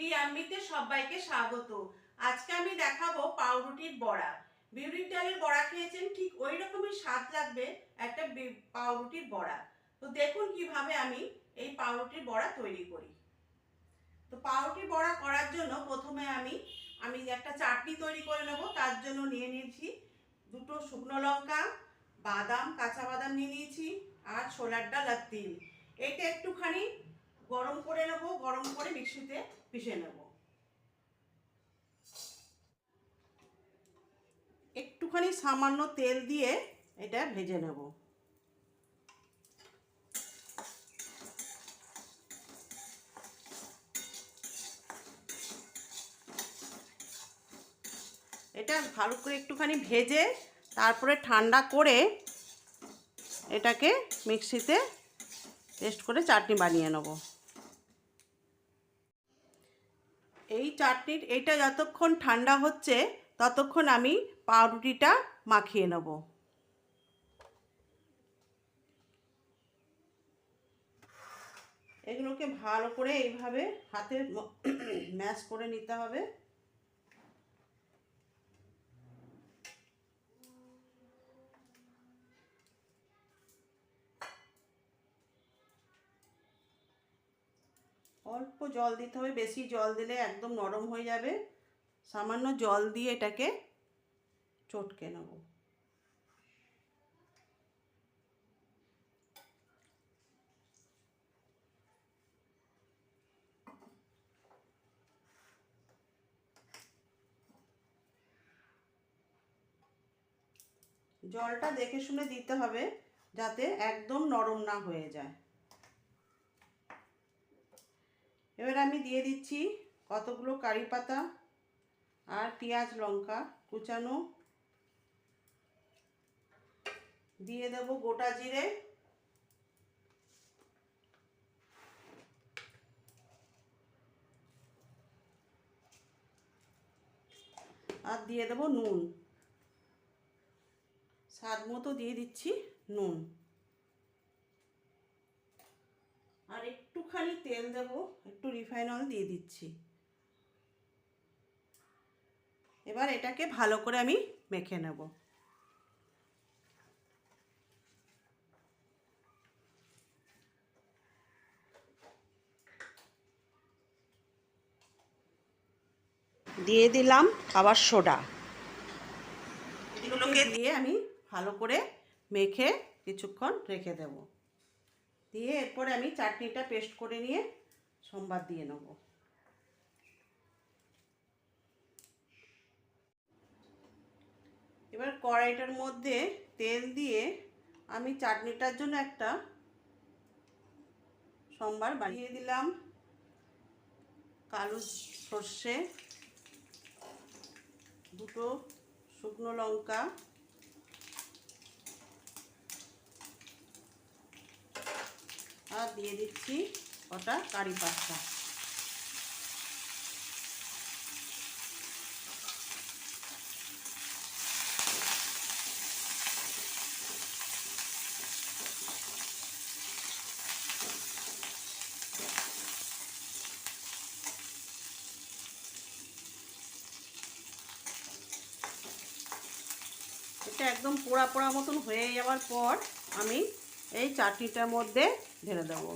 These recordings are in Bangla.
ডিয়াম্মিতে সবাইকে স্বাগত। আজকে আমি দেখাবো পাউরুটির বড়া। বিউলির ডালের বড়া খেয়েছেন, ঠিক ওই রকমই স্বাদ লাগবে একটা পাউরুটির বড়া। তো দেখুন কীভাবে আমি এই পাউরুটির বড়া তৈরি করি। তো পাউরুটির বড়া করার জন্য প্রথমে আমি আমি একটা চাটনি তৈরি করে নেব, তার জন্য নিয়ে নিয়েছি দুটো শুকনো লঙ্কা, বাদাম, কাঁচা বাদাম নিয়ে নিয়েছি, আর ছোলার ডাল আর তিল। এইটা একটুখানি গরম করে নেব, গরম করে মিক্সিতে পিষে নেব। একটুখানি সামান্য তেল দিয়ে এটা ভেজে নেব। এটা ভালো করে একটুখানি ভেজে তারপরে ঠান্ডা করে এটাকে মিক্সিতে পেস্ট করে চাটনি বানিয়ে নেব এই চাটনির এটা যতক্ষণ ঠান্ডা হচ্ছে, ততক্ষণ আমি পাউরুটিটা মাখিয়ে নেব। এগুলোকে ভালো করে এইভাবে হাতে ম্যাশ করে নিতে হবে। অল্প জল দিতে হবে, বেশি জল দিলে একদম নরম হয়ে যাবে। সামান্য জল দিয়ে এটাকে চটকে নেব। জলটা দেখে শুনে দিতে হবে, যাতে একদম নরম না হয়ে যায়। এবার আমি দিয়ে দিচ্ছি কতগুলো কারি পাতা আর পেঁয়াজ লঙ্কা কুচানো। দিয়ে দেব গোটা জিরে। আর দিয়ে দেব নুন। স্বাদ মতো দিয়ে দিচ্ছি নুন আর একটুখানি তেল দেব, একটু রিফাইন অয়েল দিয়ে দিচ্ছি। এবার এটাকে ভালো করে আমি মেখে নেব। দিয়ে দিলাম খাবার সোডা। এগুলোকে দিয়ে আমি ভালো করে মেখে কিছুক্ষণ রেখে দেব। দিয়ে এরপরে আমি চাটনিটা পেস্ট করে নিয়ে সোমবার দিয়ে নেব। এবার কড়াইটার মধ্যে তেল দিয়ে আমি চাটনিটার জন্য একটা সোমবার বানিয়ে দিলাম। কালো সর্ষে, দুটো শুকনো লঙ্কা আর দিয়ে দিচ্ছি কটা কারি পাতা এটা একদম পোড়া পোড়া মতন হয়ে যাওয়ার পর আমি এই চাটনিটার মধ্যে ঢেলে দেবো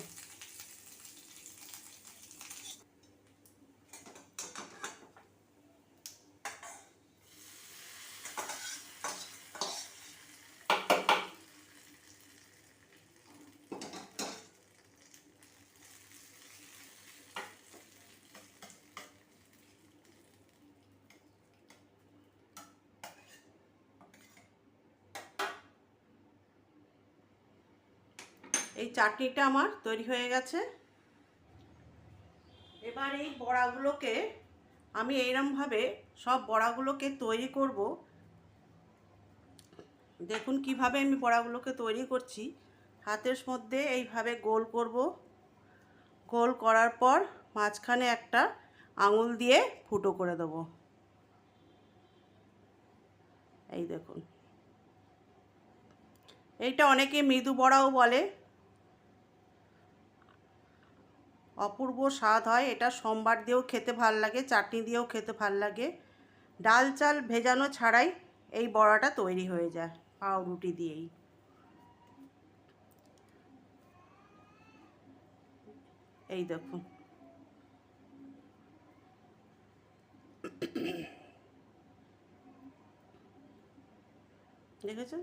এই চাটনিটা আমার তৈরি হয়ে গেছে। এবার এই বড়াগুলোকে আমি এইরমভাবে সব বড়াগুলোকে তৈরি করব। দেখুন কীভাবে আমি বড়াগুলোকে তৈরি করছি। হাতের মধ্যে এইভাবে গোল করব। গোল করার পর মাঝখানে একটা আঙুল দিয়ে ফুটো করে দেবো। এই দেখুন। এইটা অনেকে মৃদু বড়াও বলে। অপূর্ব স্বাদ হয়। এটা সোমবার দিয়েও খেতে ভালো লাগে, চাটনি দিয়েও খেতে ভালো লাগে। ডাল চাল ভেজানো ছাড়াই এই বড়াটা তৈরি হয়ে যায়, পাউরুটি দিয়েই। এই দেখুন। দেখেছেন?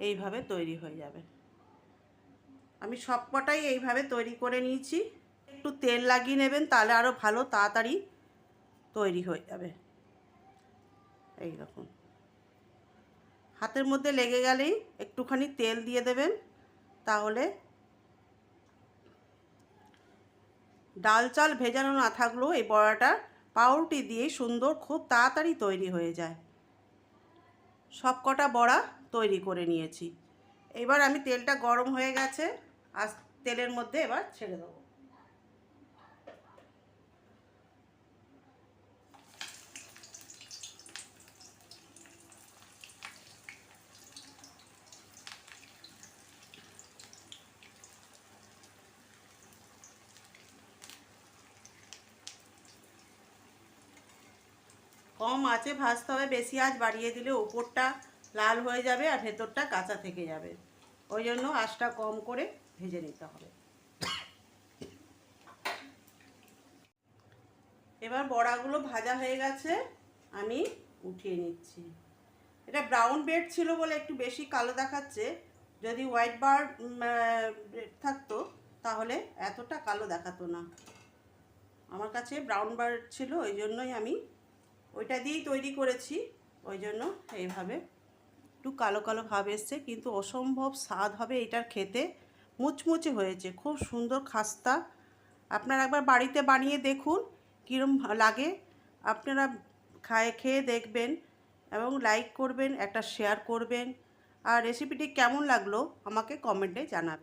এইভাবে তৈরি হয়ে যাবে। আমি সবকটাই এইভাবে তৈরি করে নিয়েছি। একটু তেল লাগিয়ে নেবেন, তাহলে আরও ভালো তাড়াতাড়ি তৈরি হয়ে যাবে। এই রকম হাতের মধ্যে লেগে গেলেই একটুখানি তেল দিয়ে দেবেন, তাহলে ডাল চাল ভেজানো না থাকলেও এই বড়াটা পাউরুটি দিয়ে সুন্দর খুব তাড়াতাড়ি তৈরি হয়ে যায়। সব কটা বড়া তৈরি করে নিয়েছি। এবার আমি তেলটা গরম হয়ে গেছে আর তেলের মধ্যে এবার ছেড়ে দেবো। কম আঁচে ভাজতে হবে বেশি আঁচ বাড়িয়ে দিলে উপরটা লাল হয়ে যাবে আর ভেতরটা কাঁচা থেকে যাবে। ওই জন্য আঁচটা কম করে ভেজে নিতে হবে। এবার বড়াগুলো ভাজা হয়ে গেছে, আমি উঠিয়ে নিচ্ছি। এটা ব্রাউন ব্রেড ছিল বলে একটু বেশি কালো দেখাচ্ছে। যদি হোয়াইট বার ব্রেড থাকতো, তাহলে এতটা কালো দেখাতো না। আমার কাছে ব্রাউন বার ছিল, ওই জন্যই আমি ওইটা দিয়েই তৈরি করেছি। ওই জন্য এইভাবে। একটু কালো কালো ভাব এসছে, কিন্তু অসম্ভব স্বাদ হবে এটার খেতে। মুচমুচে হয়েছে, খুব সুন্দর খাস্তা। আপনারা একবার বাড়িতে বানিয়ে দেখুন, কীরম লাগে। আপনারা খায়, খেয়ে দেখবেন এবং লাইক করবেন, একটা শেয়ার করবেন। আর রেসিপিটি কেমন লাগল আমাকে কমেন্টে জানাবেন।